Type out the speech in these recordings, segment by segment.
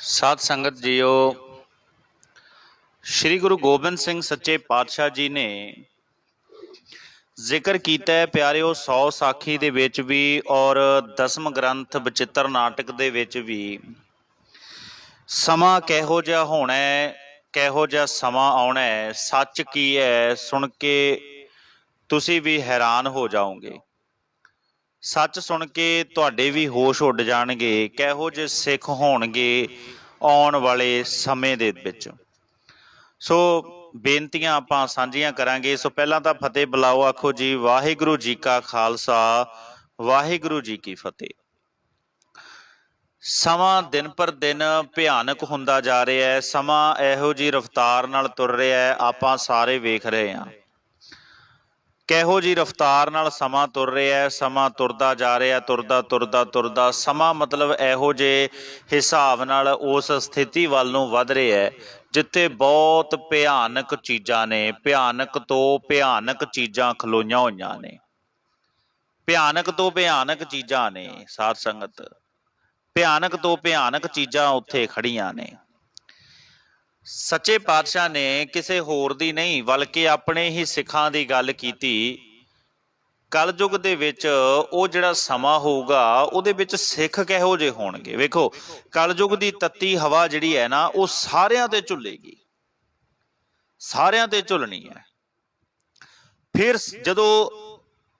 ਸਾਧ ਸੰਗਤ ਜੀਓ, ਸ੍ਰੀ ਗੁਰੂ ਗੋਬਿੰਦ ਸਿੰਘ ਸੱਚੇ ਪਾਤਸ਼ਾਹ ਜੀ ਨੇ ਜ਼ਿਕਰ ਕੀਤਾ ਹੈ ਪਿਆਰਿਓ 100 ਸਾਖੀ ਦੇ ਵਿੱਚ ਵੀ ਔਰ ਦਸਮ ਗ੍ਰੰਥ ਬਚਿੱਤਰ ਨਾਟਕ ਦੇ ਵਿੱਚ ਵੀ। ਸਮਾਂ ਕਿਹੋ ਜਿਹਾ ਹੋਣਾ ਹੈ, ਕਿਹੋ ਜਿਹਾ ਸਮਾਂ ਆਉਣਾ ਹੈ, ਸੱਚ ਕੀ ਹੈ, ਸੁਣ ਕੇ ਤੁਸੀਂ ਵੀ ਹੈਰਾਨ ਹੋ ਜਾਓਗੇ। ਸੱਚ ਸੁਣ ਕੇ ਤੁਹਾਡੇ ਵੀ ਹੋਸ਼ ਉੱਡ ਜਾਣਗੇ, ਕਿਹੋ ਜਿਹੇ ਸਿੱਖ ਹੋਣਗੇ ਆਉਣ ਵਾਲੇ ਸਮੇਂ ਦੇ ਵਿੱਚ। ਸੋ ਬੇਨਤੀਆਂ ਆਪਾਂ ਸਾਂਝੀਆਂ ਕਰਾਂਗੇ। ਸੋ ਪਹਿਲਾਂ ਤਾਂ ਫਤਿਹ ਬੁਲਾਓ, ਆਖੋ ਜੀ, ਵਾਹਿਗੁਰੂ ਜੀ ਕਾ ਖਾਲਸਾ, ਵਾਹਿਗੁਰੂ ਜੀ ਕੀ ਫਤਿਹ। ਸਮਾਂ ਦਿਨ ਪਰ ਦਿਨ ਭਿਆਨਕ ਹੁੰਦਾ ਜਾ ਰਿਹਾ ਹੈ, ਸਮਾਂ ਇਹੋ ਜੀ ਰਫ਼ਤਾਰ ਨਾਲ ਤੁਰ ਰਿਹਾ ਹੈ, ਆਪਾਂ ਸਾਰੇ ਵੇਖ ਰਹੇ ਹਾਂ। ਕਿਹੋ ਜੀ ਰਫ਼ਤਾਰ ਨਾਲ ਸਮਾਂ ਤੁਰ ਰਿਹਾ ਹੈ? ਸਮਾਂ ਤੁਰਦਾ ਜਾ ਰਿਹਾ, ਤੁਰਦਾ ਤੁਰਦਾ ਤੁਰਦਾ। ਸਮਾਂ ਮਤਲਬ ਇਹੋ ਜੇ ਹਿਸਾਬ ਨਾਲ ਉਸ ਸਥਿਤੀ ਵੱਲ ਨੂੰ ਵੱਧ ਰਿਹਾ ਹੈ, ਜਿੱਥੇ ਬਹੁਤ ਭਿਆਨਕ ਚੀਜ਼ਾਂ ਨੇ, ਭਿਆਨਕ ਤੋਂ ਭਿਆਨਕ ਚੀਜ਼ਾਂ ਖਲੋਈਆਂ ਹੋਈਆਂ ਨੇ। ਭਿਆਨਕ ਤੋਂ ਭਿਆਨਕ ਚੀਜ਼ਾਂ ਨੇ, ਸਾਧ ਸੰਗਤ। ਭਿਆਨਕ ਤੋਂ ਭਿਆਨਕ ਚੀਜ਼ਾਂ ਉੱਥੇ ਖੜੀਆਂ ਨੇ। ਸੱਚੇ ਪਾਤਸ਼ਾਹ ਨੇ ਕਿਸੇ ਹੋਰ ਦੀ ਨਹੀਂ, ਬਲਕਿ ਆਪਣੇ ਹੀ ਸਿੱਖਾਂ ਦੀ ਗੱਲ ਕੀਤੀ। ਕਲਯੁਗ ਦੇ ਵਿੱਚ ਉਹ ਜਿਹੜਾ ਸਮਾਂ ਹੋਊਗਾ, ਉਹਦੇ ਵਿੱਚ ਸਿੱਖ ਕਿਹੋ ਜਿਹੇ ਹੋਣਗੇ? ਵੇਖੋ, ਕਲਯੁਗ ਦੀ ਤੱਤੀ ਹਵਾ ਜਿਹੜੀ ਹੈ ਨਾ, ਉਹ ਸਾਰਿਆਂ ਤੇ ਝੁੱਲੇਗੀ। ਸਾਰਿਆਂ ਤੇ ਝੁੱਲਣੀ ਹੈ। ਫਿਰ ਜਦੋਂ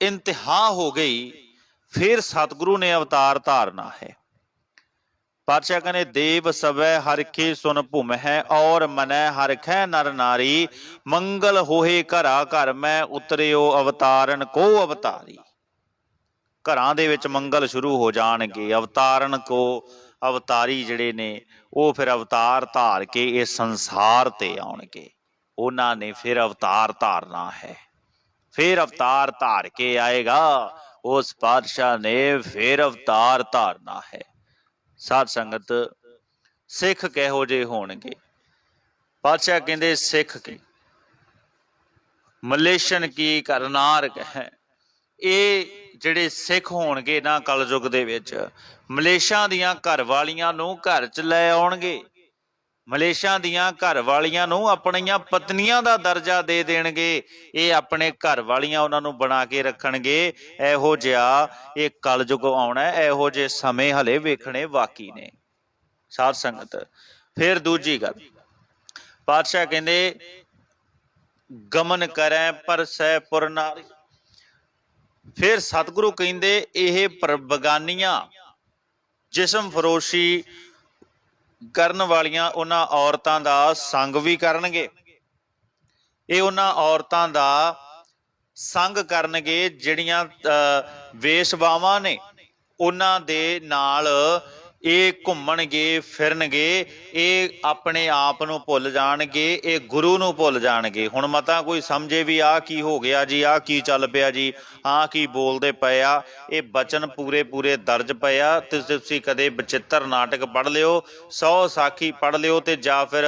ਇੰਤਹਾ ਹੋ ਗਈ, ਫਿਰ ਸਤਿਗੁਰੂ ਨੇ ਅਵਤਾਰ ਧਾਰਨਾ ਹੈ। ਪਾਤਸ਼ਾਹ ਕਹਿੰਦੇ ਦੇਵ ਸਵੈ ਹਰ ਹਰਿਖੇ ਸੁਨ ਭੂਮ ਹੈ ਔਰ ਮਨੈ ਹਰ ਖੈ ਨਰ ਨਾਰੀ, ਮੰਗਲ ਹੋਏ ਘਰਾ ਘਰ ਮੈਂ ਉਤਰਿਓ ਅਵਤਾਰਨ ਕੋ ਅਵਤਾਰੀ। ਘਰਾਂ ਦੇ ਵਿੱਚ ਮੰਗਲ ਸ਼ੁਰੂ ਹੋ ਜਾਣਗੇ, ਅਵਤਾਰਨ ਕੋ ਅਵਤਾਰੀ ਜਿਹੜੇ ਨੇ, ਉਹ ਫਿਰ ਅਵਤਾਰ ਧਾਰ ਕੇ ਇਹ ਸੰਸਾਰ ਤੇ ਆਉਣਗੇ। ਉਹਨਾਂ ਨੇ ਫਿਰ ਅਵਤਾਰ ਧਾਰਨਾ ਹੈ। ਫਿਰ ਅਵਤਾਰ ਧਾਰ ਕੇ ਆਏਗਾ, ਉਸ ਪਾਤਸ਼ਾਹ ਨੇ ਫਿਰ ਅਵਤਾਰ ਧਾਰਨਾ ਹੈ। ਸਾਧ ਸੰਗਤ, ਸਿੱਖ ਕਿਹੋ ਜਿਹੇ ਹੋਣਗੇ? ਪਾਤਸ਼ਾਹ ਕਹਿੰਦੇ, ਸਿੱਖ ਕੀ। ਮਲੇਸ਼ਨ ਕੀ ਕਰਨਾਰ ਕਹੈ? ਇਹ ਜਿਹੜੇ ਸਿੱਖ ਹੋਣਗੇ ਨਾ ਕਲਯੁਗ ਦੇ ਵਿੱਚ, ਮਲੇਸ਼ਾਂ ਦੀਆਂ ਘਰ ਵਾਲੀਆਂ ਨੂੰ ਘਰ ਚ ਲੈ ਆਉਣਗੇ। ਮਲੇਸ਼ਾਂ ਦੀਆਂ ਘਰ ਵਾਲੀਆਂ ਨੂੰ ਆਪਣੀਆਂ ਪਤਨੀਆਂ ਦਾ ਦਰਜਾ ਦੇ ਦੇਣਗੇ। ਇਹ ਆਪਣੇ ਘਰ ਵਾਲੀਆਂ ਉਹਨਾਂ ਨੂੰ ਬਣਾ ਕੇ ਰੱਖਣਗੇ। ਇਹੋ ਜਿਹਾ ਇਹ ਕਲਯੁਗ ਆਉਣਾ ਇਹੋ ਜਿਹੇ ਸਮੇਂ ਹਲੇ ਵੇਖਣੇ ਬਾਕੀ ਨੇ। ਸਾਧ ਸੰਗਤ, ਫਿਰ ਦੂਜੀ ਗੱਲ। ਪਾਤਸ਼ਾਹ ਕਹਿੰਦੇ, ਗਮਨ ਕਰੈ ਪਰ ਸਹਿ ਪੁਰ ਨਾਰੀ। ਫਿਰ ਸਤਿਗੁਰੂ ਕਹਿੰਦੇ, ਇਹ ਪਰ ਬਗਾਨੀਆਂ ਜਿਸਮ ਫਰੋਸ਼ੀ ਕਰਨ ਵਾਲੀਆਂ ਉਹਨਾਂ ਔਰਤਾਂ ਦਾ ਸੰਗ ਵੀ ਕਰਨਗੇ। ਇਹ ਉਹਨਾਂ ਔਰਤਾਂ ਦਾ ਸੰਗ ਕਰਨਗੇ ਜਿਹੜੀਆਂ ਅ, ਵੇਸ਼ਵਾਵਾਂ ਨੇ। ਉਹਨਾਂ ਦੇ ਨਾਲ ਇਹ ਘੁੰਮਣਗੇ, ਫਿਰਨਗੇ, ਇਹ ਆਪਣੇ ਆਪ ਨੂੰ ਭੁੱਲ ਜਾਣਗੇ, ਇਹ ਗੁਰੂ ਨੂੰ ਭੁੱਲ ਜਾਣਗੇ। ਹੁਣ ਮਤਾ ਕੋਈ ਸਮਝੇ ਵੀ ਆ ਕੀ ਹੋ ਗਿਆ ਜੀ ਆ ਕੀ ਚੱਲ ਪਿਆ ਜੀ ਆ ਕੀ ਬੋਲਦੇ ਪਏ ਆ। ਇਹ ਬਚਨ ਪੂਰੇ ਪੂਰੇ ਦਰਜ ਪਏ ਆ। ਤੇ ਤੁਸੀਂ ਕਦੇ ਬਚਿੱਤਰ ਨਾਟਕ ਪੜ੍ਹ ਲਿਓ, ਸੌ ਸਾਖੀ ਪੜ੍ਹ ਲਿਓ ਤੇ ਜਾਂ ਫਿਰ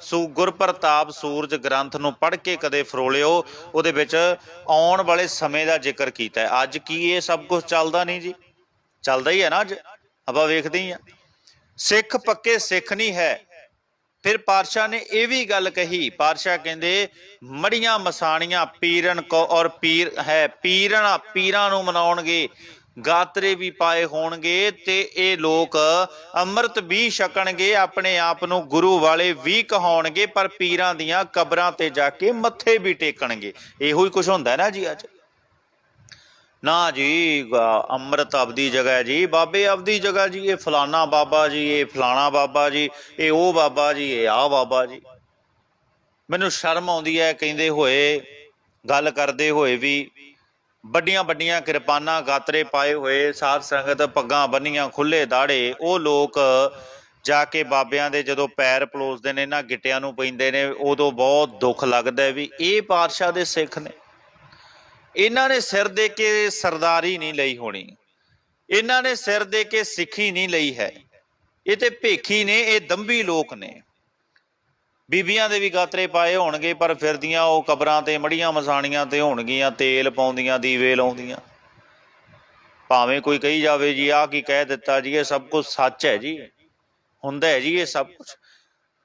ਸੂ ਗੁਰਪ੍ਰਤਾਪ ਸੂਰਜ ਗ੍ਰੰਥ ਨੂੰ ਪੜ੍ਹ ਕੇ ਕਦੇ ਫਰੋਲਿਓ ਉਹਦੇ ਵਿੱਚ ਆਉਣ ਵਾਲੇ ਸਮੇਂ ਦਾ ਜ਼ਿਕਰ ਕੀਤਾ ਅੱਜ ਕੀ ਇਹ ਸਭ ਕੁਝ ਚੱਲਦਾ ਨਹੀਂ ਜੀ? ਚੱਲਦਾ ਹੀ ਹੈ ਨਾ ਅੱਜ। ਆਪਾਂ ਵੇਖਦੇ ਹੀ ਆ। ਸਿੱਖ ਪੱਕੇ ਸਿੱਖ ਨਹੀਂ ਹੈ। ਫਿਰ ਪਾਤਸ਼ਾਹ ਨੇ ਇਹ ਵੀ ਗੱਲ ਕਹੀ। ਪਾਤਸ਼ਾਹ ਕਹਿੰਦੇ, ਮੜੀਆਂ ਮਸਾਣੀਆਂ ਪੀਰਨ ਕੋ ਔਰ ਪੀਰ ਹੈ, ਪੀਰਨ ਪੀਰਾਂ ਨੂੰ ਮਨਾਉਣਗੇ। ਗਾਤਰੇ ਵੀ ਪਾਏ ਹੋਣਗੇ ਤੇ ਇਹ ਲੋਕ ਅੰਮ੍ਰਿਤ ਵੀ ਛਕਣਗੇ, ਆਪਣੇ ਆਪ ਨੂੰ ਗੁਰੂ ਵਾਲੇ ਵੀ ਕਹਾਉਣਗੇ, ਪਰ ਪੀਰਾਂ ਦੀਆਂ ਕਬਰਾਂ ਤੇ ਜਾ ਕੇ ਮੱਥੇ ਵੀ ਟੇਕਣਗੇ। ਇਹੋ ਹੀ ਕੁਝ ਹੁੰਦਾ ਨਾ ਜੀ ਅੱਜ। ਨਾ ਜੀ ਅੰਮ੍ਰਿਤ ਆਪਦੀ ਜਗ੍ਹਾ ਜੀ। ਬਾਬੇ ਆਪਦੀ ਜਗ੍ਹਾ ਜੀ, ਇਹ ਫਲਾਣਾ ਬਾਬਾ ਜੀ, ਇਹ ਫਲਾਣਾ ਬਾਬਾ ਜੀ, ਇਹ ਉਹ ਬਾਬਾ ਜੀ, ਇਹ ਆ ਬਾਬਾ ਜੀ। ਮੈਨੂੰ ਸ਼ਰਮ ਆਉਂਦੀ ਹੈ, ਕਹਿੰਦੇ ਹੋਏ, ਗੱਲ ਕਰਦੇ ਹੋਏ ਵੀ ਵੱਡੀਆਂ ਵੱਡੀਆਂ ਕਿਰਪਾਨਾਂ ਗਾਤਰੇ ਪਾਏ ਹੋਏ, ਸਾਧ ਸੰਗਤ ਪੱਗਾਂ ਬੰਨੀਆਂ ਖੁੱਲੇ ਦਾੜੇ ਉਹ ਲੋਕ ਜਾ ਕੇ ਬਾਬਿਆਂ ਦੇ ਜਦੋਂ ਪੈਰ ਪਲੋਸਦੇ ਨੇ ਨਾ ਗਿੱਟਿਆਂ ਨੂੰ ਪੈਂਦੇ ਨੇ, ਉਦੋਂ ਬਹੁਤ ਦੁੱਖ ਲੱਗਦਾ ਵੀ ਇਹ ਪਾਤਸ਼ਾਹ ਦੇ ਸਿੱਖ ਨੇ। ਇਹਨਾਂ ਨੇ ਸਿਰ ਦੇ ਕੇ ਸਰਦਾਰੀ ਨਹੀਂ ਲਈ ਹੋਣੀ। ਇਹਨਾਂ ਨੇ ਸਿਰ ਦੇ ਕੇ ਸਿੱਖੀ ਨਹੀਂ ਲਈ ਹੈ। ਇਹ ਤੇ ਭੇਖੀ ਨੇ, ਇਹ ਦੰਭੀ ਲੋਕ ਨੇ। ਬੀਬੀਆਂ ਦੇ ਵੀ ਗਾਤਰੇ ਪਾਏ ਹੋਣਗੇ, ਪਰ ਫਿਰਦੀਆਂ ਉਹ ਕਬਰਾਂ ਤੇ, ਮੜੀਆਂ ਮਸਾਣੀਆਂ ਤੇ ਹੋਣਗੀਆਂ, ਤੇਲ ਪਾਉਂਦੀਆਂ, ਦੀਵੇ ਲਾਉਂਦੀਆਂ। ਭਾਵੇਂ ਕੋਈ ਕਹੀ ਜਾਵੇ ਜੀ, ਆਹ ਕੀ ਕਹਿ ਦਿੱਤਾ ਜੀ, ਇਹ ਸਭ ਕੁਝ ਸੱਚ ਹੈ ਜੀ। ਹੁੰਦਾ ਹੈ ਜੀ, ਇਹ ਸਭ ਕੁਝ।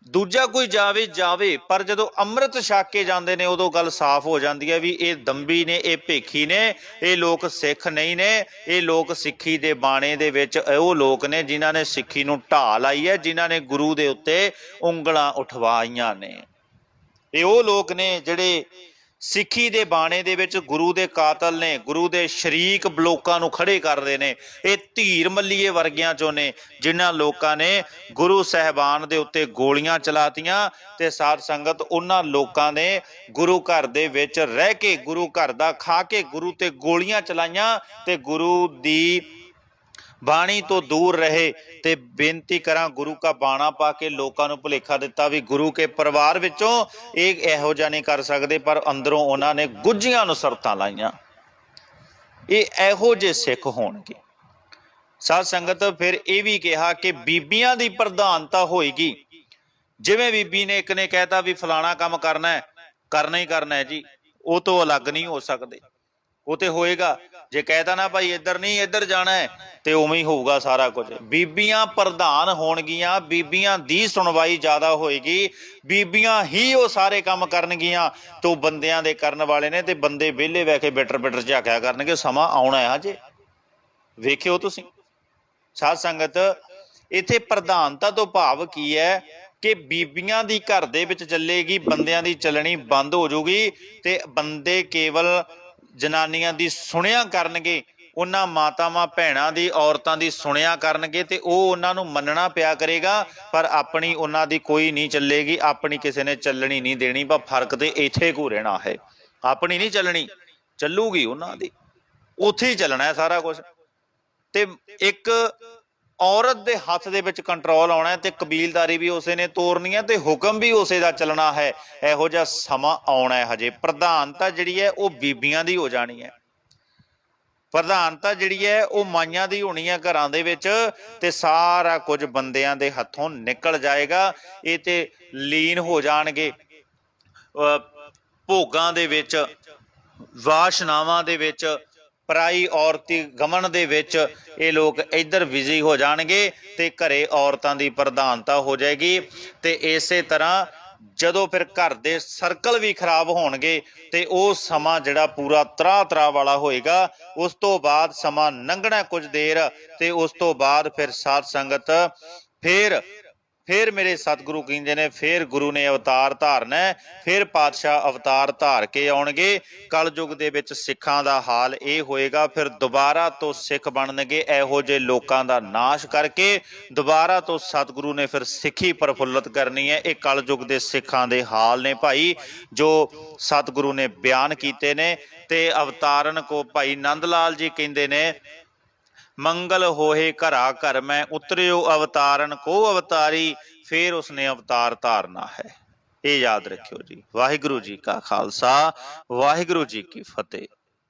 ਦੂਜਾ ਕੋਈ ਜਾਵੇ ਜਾਵੇ, ਪਰ ਜਦੋਂ ਅੰਮ੍ਰਿਤ ਛਕ ਕੇ ਜਾਂਦੇ ਨੇ, ਉਦੋਂ ਗੱਲ ਸਾਫ਼ ਹੋ ਜਾਂਦੀ ਹੈ ਵੀ ਇਹ ਦੰਬੀ ਨੇ, ਇਹ ਭੇਖੀ ਨੇ, ਇਹ ਲੋਕ ਸਿੱਖ ਨਹੀਂ ਨੇ, ਇਹ ਲੋਕ ਸਿੱਖੀ ਦੇ ਬਾਣੇ ਦੇ ਵਿੱਚ ਉਹ ਲੋਕ ਨੇ ਜਿਨ੍ਹਾਂ ਨੇ ਸਿੱਖੀ ਨੂੰ ਢਾਹ ਲਾਈ ਹੈ, ਜਿਨ੍ਹਾਂ ਨੇ ਗੁਰੂ ਦੇ ਉੱਤੇ ਉਂਗਲਾਂ ਉਠਵਾਈਆਂ ਨੇ। ਇਹ ਉਹ ਲੋਕ ਨੇ ਜਿਹੜੇ ਸਿੱਖੀ ਦੇ ਬਾਣੇ ਦੇ ਵਿੱਚ ਗੁਰੂ ਦੇ ਕਾਤਲ ਨੇ, ਗੁਰੂ ਦੇ ਸ਼ਰੀਕ ਲੋਕਾਂ ਨੂੰ ਖੜੇ ਕਰਦੇ ਨੇ। ਇਹ ਧੀਰ ਮੱਲੀਏ ਵਰਗਿਆਂ ਚੋਂ ਨੇ, ਜਿਨ੍ਹਾਂ ਲੋਕਾਂ ਨੇ ਗੁਰੂ ਸਹਿਬਾਨ ਦੇ ਉੱਤੇ ਗੋਲੀਆਂ ਚਲਾਤੀਆਂ ਤੇ ਸਾਧ ਸੰਗਤ ਉਹਨਾਂ ਲੋਕਾਂ ਨੇ ਗੁਰੂ ਘਰ ਦੇ ਵਿੱਚ ਰਹਿ ਕੇ, ਗੁਰੂ ਘਰ ਦਾ ਖਾ ਕੇ, ਗੁਰੂ ਤੇ ਗੋਲੀਆਂ ਚਲਾਈਆਂ ਤੇ ਗੁਰੂ ਦੀ ਬਾਣੀ ਤੋਂ ਦੂਰ ਰਹੇ ਤੇ ਬੇਨਤੀ ਕਰਾਂ ਗੁਰੂ ਕਾ ਬਾਣਾ ਪਾ ਕੇ ਲੋਕਾਂ ਨੂੰ ਭੁਲੇਖਾ ਦਿੱਤਾ ਵੀ ਗੁਰੂ ਕੇ ਪਰਿਵਾਰ ਵਿੱਚੋਂ ਇਹ ਇਹੋ ਜਿਹਾ ਨਹੀਂ ਕਰ ਸਕਦੇ, ਪਰ ਅੰਦਰੋਂ ਉਹਨਾਂ ਨੇ ਗੁੱਜੀਆਂ ਨੂੰ ਸਰਤਾਂ ਲਾਈਆਂ। ਇਹ ਇਹੋ ਜਿਹੇ ਸਿੱਖ ਹੋਣਗੇ। ਸਾਧ ਸੰਗਤ ਫਿਰ ਇਹ ਵੀ ਕਿਹਾ ਕਿ ਬੀਬੀਆਂ ਦੀ ਪ੍ਰਧਾਨਤਾ ਹੋਏਗੀ। ਜਿਵੇਂ ਬੀਬੀ ਨੇ ਇੱਕ ਨੇ ਕਹਿਤਾ ਵੀ ਫਲਾਣਾ ਕੰਮ ਕਰਨਾ ਹੈ, ਕਰਨਾ ਹੀ ਕਰਨਾ ਹੈ ਜੀ, ਉਹ ਤੋਂ ਅਲੱਗ ਨਹੀਂ ਹੋ ਸਕਦੇ। ਉਹ ਤੇ ਹੋਏਗਾ। ਜੇ ਕਹਿਤਾ ਨਾ ਭਾਈ ਇੱਧਰ ਨਹੀਂ, ਇੱਧਰ ਜਾਣਾ ਹੈ, ਤੇ ਉਵੇਂ ਹੀ ਹੋਊਗਾ ਸਾਰਾ ਕੁਝ। ਬੀਬੀਆਂ ਪ੍ਰਧਾਨ ਹੋਣਗੀਆਂ, ਬੀਬੀਆਂ ਦੀ ਸੁਣਵਾਈ ਜ਼ਿਆਦਾ ਹੋਏਗੀ, ਬੀਬੀਆਂ ਹੀ ਉਹ ਸਾਰੇ ਕੰਮ ਕਰਨਗੀਆਂ, ਤੋਂ ਬੰਦਿਆਂ ਦੇ ਕਰਨ ਵਾਲੇ ਨੇ, ਤੇ ਬੰਦੇ ਵਿਹਲੇ ਬਹਿ ਕੇ ਬਿਟਰ ਬਿਟਰ ਝਾਕਿਆ ਕਰਨਗੇ, ਸਮਾਂ ਆਉਣਾ ਹੈ ਹਜੇ। ਵੇਖਿਓ ਤੁਸੀਂ। ਸਾਧ ਸੰਗਤ, ਇੱਥੇ ਪ੍ਰਧਾਨਤਾ ਤੋਂ ਭਾਵ ਕੀ ਹੈ ਕਿ ਬੀਬੀਆਂ ਦੀ ਘਰ ਦੇ ਵਿੱਚ ਚੱਲੇਗੀ, ਬੰਦਿਆਂ ਦੀ ਚੱਲਣੀ ਬੰਦ ਹੋ ਜਾਊਗੀ, ਤੇ ਬੰਦੇ ਕੇਵਲ ਜਨਾਨੀਆਂ ਦੀ ਸੁਣਿਆ ਕਰਨਗੇ, ਉਹਨਾਂ ਮਾਤਾਵਾਂ ਭੈਣਾਂ ਦੀ, ਔਰਤਾਂ ਦੀ ਸੁਣਿਆ ਕਰਨਗੇ ਤੇ ਉਹ ਉਹਨਾਂ ਨੂੰ ਮੰਨਣਾ ਪਿਆ ਕਰੇਗਾ, ਪਰ ਆਪਣੀ ਉਹਨਾਂ ਦੀ ਕੋਈ ਨਹੀਂ ਚੱਲੇਗੀ, ਆਪਣੀ ਕਿਸੇ ਨੇ ਚੱਲਣੀ ਨਹੀਂ ਦੇਣੀ ਪਰ ਫ਼ਰਕ ਤੇ ਇੱਥੇ ਕੋ ਰਹਿਣਾ ਹੈ। ਆਪਣੀ ਨਹੀਂ ਚੱਲਣੀ, ਚੱਲੂਗੀ ਉਹਨਾਂ ਦੀ। ਉੱਥੇ ਹੀ ਚੱਲਣਾ ਹੈ ਸਾਰਾ ਕੁਝ ਤੇ ਇੱਕ ਔਰਤ ਦੇ ਹੱਥ ਦੇ ਵਿੱਚ ਕੰਟਰੋਲ ਆਉਣਾ ਹੈ ਤੇ ਕਬੀਲਦਾਰੀ ਵੀ ਉਸੇ ਨੇ ਤੋਰਨੀ ਹੈ ਤੇ ਹੁਕਮ ਵੀ ਉਸੇ ਦਾ ਚੱਲਣਾ ਹੈ। ਇਹੋ ਜਿਹਾ ਸਮਾਂ ਆਉਣਾ ਹੈ ਹਜੇ। ਪ੍ਰਧਾਨਤਾ ਜਿਹੜੀ ਹੈ ਉਹ ਬੀਬੀਆਂ ਦੀ ਹੋ ਜਾਣੀ ਹੈ। ਪ੍ਰਧਾਨਤਾ ਜਿਹੜੀ ਹੈ ਉਹ ਮਾਈਆਂ ਦੀ ਹੋਣੀ ਹੈ ਘਰਾਂ ਦੇ ਵਿੱਚ ਤੇ ਸਾਰਾ ਕੁਝ ਬੰਦਿਆਂ ਦੇ ਹੱਥੋਂ ਨਿਕਲ ਜਾਏਗਾ। ਇਹ ਤੇ ਲੀਨ ਹੋ ਜਾਣਗੇ। ਭੋਗਾਂ ਦੇ ਵਿੱਚ, ਵਾਸ਼ਨਾਵਾਂ ਦੇ ਵਿੱਚ ਪਰਾਈ ਔਰਤੀ ਗਮਨ ਦੇ ਵਿੱਚ ਇਹ ਲੋਕ ਇੱਧਰ ਬਿਜ਼ੀ ਹੋ ਜਾਣਗੇ ਤੇ ਘਰੇ ਔਰਤਾਂ ਦੀ ਪ੍ਰਧਾਨਤਾ ਹੋ ਜਾਏਗੀ। ਤੇ ਇਸੇ ਤਰ੍ਹਾਂ ਜਦੋਂ ਫਿਰ ਘਰ ਦੇ ਸਰਕਲ ਵੀ ਖਰਾਬ ਹੋਣਗੇ ਤੇ ਉਹ ਸਮਾਂ ਜਿਹੜਾ ਪੂਰਾ ਤਰਾ ਤਰਾ ਵਾਲਾ ਹੋਏਗਾ, ਉਸ ਤੋਂ ਬਾਅਦ ਸਮਾਂ ਲੰਘਣਾ ਕੁਝ ਦੇਰ ਤੇ ਉਸ ਤੋਂ ਬਾਅਦ ਫਿਰ ਸਾਧ ਸੰਗਤ ਫਿਰ ਫਿਰ ਮੇਰੇ ਸਤਿਗੁਰੂ ਕਹਿੰਦੇ ਨੇ, ਫਿਰ ਗੁਰੂ ਨੇ ਅਵਤਾਰ ਧਾਰਨਾ, ਫਿਰ ਪਾਤਸ਼ਾਹ ਅਵਤਾਰ ਧਾਰ ਕੇ ਆਉਣਗੇ। ਕਲਯੁਗ ਦੇ ਵਿੱਚ ਸਿੱਖਾਂ ਦਾ ਹਾਲ ਇਹ ਹੋਏਗਾ, ਫਿਰ ਦੁਬਾਰਾ ਤੋਂ ਸਿੱਖ ਬਣਨਗੇ, ਇਹੋ ਜਿਹੇ ਲੋਕਾਂ ਦਾ ਨਾਸ਼ ਕਰਕੇ ਦੁਬਾਰਾ ਤੋਂ ਸਤਿਗੁਰੂ ਨੇ ਫਿਰ ਸਿੱਖੀ ਪ੍ਰਫੁੱਲਤ ਕਰਨੀ ਹੈ। ਇਹ ਕਲਯੁਗ ਦੇ ਸਿੱਖਾਂ ਦੇ ਹਾਲ ਨੇ ਭਾਈ, ਜੋ ਸਤਿਗੁਰੂ ਨੇ ਬਿਆਨ ਕੀਤੇ ਨੇ ਤੇ ਅਵਤਾਰਨ ਕੋ ਭਾਈ ਨੰਦ ਲਾਲ ਜੀ ਕਹਿੰਦੇ ਨੇ ਮੰਗਲ ਹੋਏ ਘਰਾ ਘਰ ਮੈਂ ਉਤਰਿਓ ਅਵਤਾਰਨ, ਕੋ ਅਵਤਾਰੀ, ਫੇਰ ਉਸਨੇ ਅਵਤਾਰ ਧਾਰਨਾ ਹੈ। ਇਹ ਯਾਦ ਰੱਖਿਓ ਜੀ। ਵਾਹਿਗੁਰੂ ਜੀ ਕਾ ਖਾਲਸਾ, ਵਾਹਿਗੁਰੂ ਜੀ ਕੀ ਫਤਿਹ।